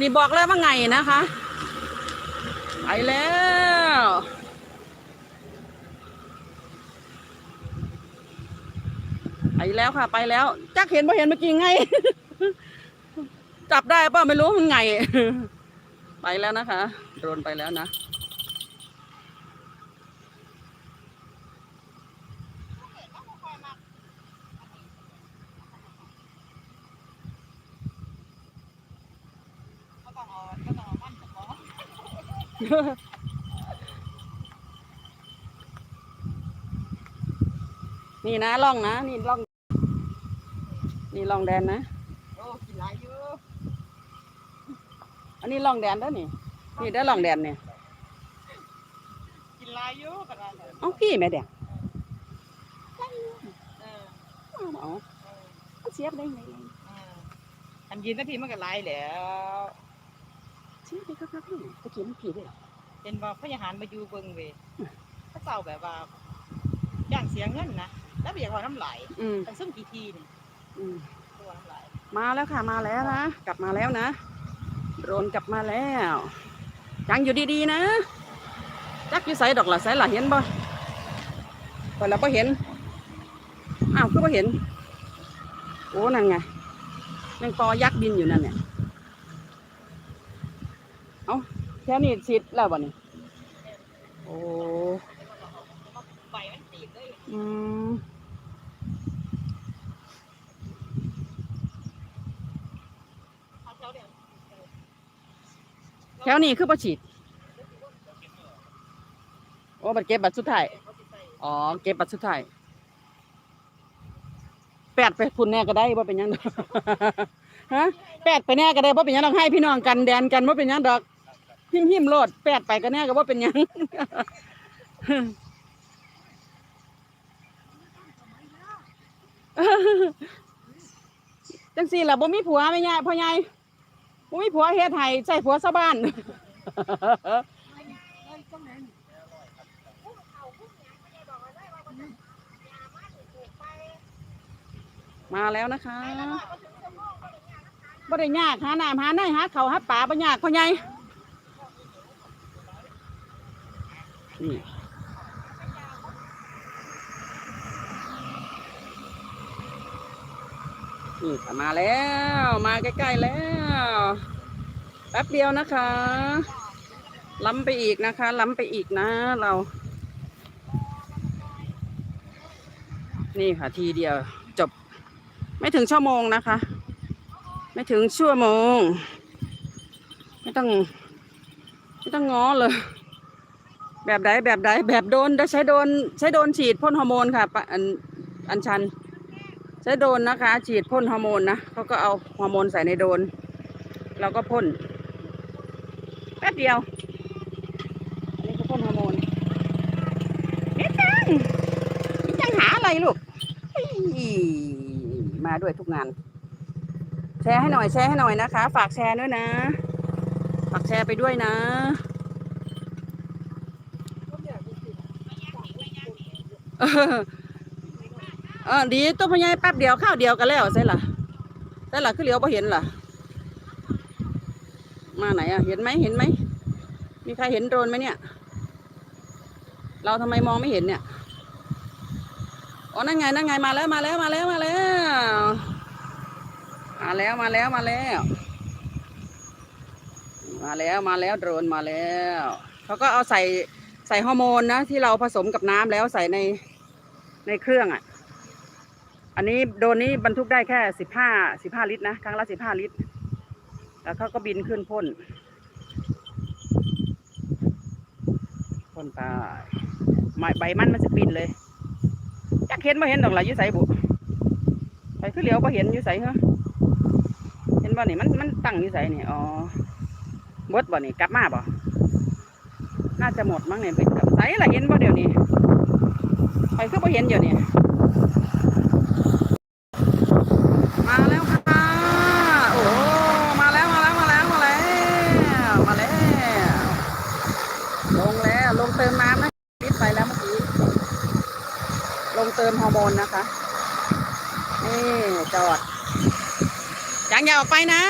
นี่บอกแล้วว่าไงนะคะ ไปแล้ว ไปแล้วค่ะ ไปแล้ว จักเห็นบ่เห็นเมื่อกี้ไง จับได้ป่ะไม่รู้มันไง ไปแล้วนะคะ โดนไปแล้วนะ ก็ต้องเอาก็ต้องเอามันเฉพาะ นี่นะล่องนะ นี่ล่อง นี่ล่องแดนนะ โอ้กินหลายอยู่อันนี้ล่องแดนเด้อนี่ นี่ได้อล่องแดนเนี่ยกินหลายอยู่ขนาดนั้นเอ้าพี่แม่แดงเออเอาเอาเออเอาเสียบได้ไง เอออันยินนาทีมันก็หลายแล้ว เสียบได้ครับพี่ตะกี้มันผีด้วยเหรอเห็นว่าพยาหารมาอยู่เบิ่งเวยเขาเศร้าแบบว่าย่างเสียเงินนะแล้วไปอยากว่าน้ำไหลอืมทั้งซึ่งกี่ทีนี่อืมตัวน้ำไหลมาแล้วค่ะมาแล้วนะกลับมาแล้วนะโดรนกลับมาแล้วยังอยู่ดีๆนะจักอยู่ใส่ดอกละใส่ละเห็นบ่พอเราก็เห็นอ้าวคือบ่เห็นโอ้นั่นไงยังปอยักษ์บินอยู่นั่นเนี่ยเอา แค่นี้ชิดแล้วบ่นี่โอ้ใบมันตีบเลยอืมเอาเจ้าเดี๋ยวแถวนี้คือบ่ฉีดโอ้บัตรเก็บบัตรสุดท้ายอ๋อ เก็บบัตรสุดท้ายแปดไปพุ่นแน่ก็ได้ว่าเป็นยังดอกฮะแปดไปแน่ก็ได้ว่าเป็นยังดอกให้พี่น้องกันแดนกันว่าเป็นยังดอก หิมหิมโลดแปดไปก็แน่ก็ว่าเป็นยังจังสี่ล่ะบ่มีผัวไม่ยายพ่อใหญ่บ่มีผัวเฮ็ดให้ใส่ผัวซะบ้านมาแล้วนะคะบ่ได้ยากหาน้ำหาในหาเขาหาป่าบ่ยากพ่อใหญ่ นี่นี่มาแล้ว มาใกล้ๆแล้ว แป๊บเดียวนะคะล้ำไปอีกนะคะ ล้ำไปอีกนะเรา นี่ค่ะทีเดียวจบ ไม่ถึงชั่วโมงนะคะ ไม่ถึงชั่วโมง ไม่ต้อง ไม่ต้องง้อเลย แบบใดแบบใดแบบโดนใช้โดนใช้โดนฉีดพ่นฮอร์โมนค่ะอันอันชัน ใช้โดนนะคะ ฉีดพ่นฮอร์โมนนะเขาก็เอาฮอร์โมนใส่ในโดนเราก็พ่นแป๊บเดียว อันนี้ก็พ่นฮอร์โมนนิดนึงนิดยังหาอะไรลูกมาด้วยทุกงาน แชร์ให้หน่อยแชร์ให้หน่อยนะคะ ฝากแชร์ด้วยนะ ฝากแชร์ไปด้วยนะ เออดีตัวพ่อใหแป๊บเดียวข้าวเดียวกันแล้วใช่ล่ะใช่ล่ะคือเหลียวพอเห็นล่ะ มาไหนอะ เห็นไหมเห็นไหมมีใครเห็นโดรนไหมเนี่ย เราทำไมมองไม่เห็นเนี่ยอ๋อนั่นไงนั่นไงมาแล้วมาแล้วมาแล้วมาแล้วมาแล้วมาแล้วมาแล้ว มาแล้วมาแล้วโดรนมาแล้วเขาก็เอาใส่ ใส่ฮอร์โมนนะที่เราผสมกับน้ำแล้วใส่ในในเครื่องอะ อันนี้โดนนี้บรรทุกได้แค่สิบห้าสิบห้าลิตรนะครั้งละสิบห้าลิตร แล้วเขาก็บินขึ้นพ่นพ่นไปไม้ใบมันมันจะบินเลยจักเห็นบ่เห็นดอกละอยู่ใสบุไปคือเหลียวบ่เห็นยู่ใสเหรอเห็นบ่นี่มันมันตั้งยู่ใสนี่อ๋อหมดบ่นี่กลับมาบ่ น่าจะหมดมั้งเนี่ยไปกลับใสละเห็นบ่เดี๋ยวนี้ไปคือบ่เห็นเดี๋ยวนี้มาแล้วค่ะโอ้มาแล้วมาแล้วมาแล้วมาแล้วมาแล้วลงแล้วลงเติมน้ำนะปิดไปแล้วเมื่อกี้ลงเติมฮอร์โมนนะคะนี่จอดยังอย่าออกไปนะ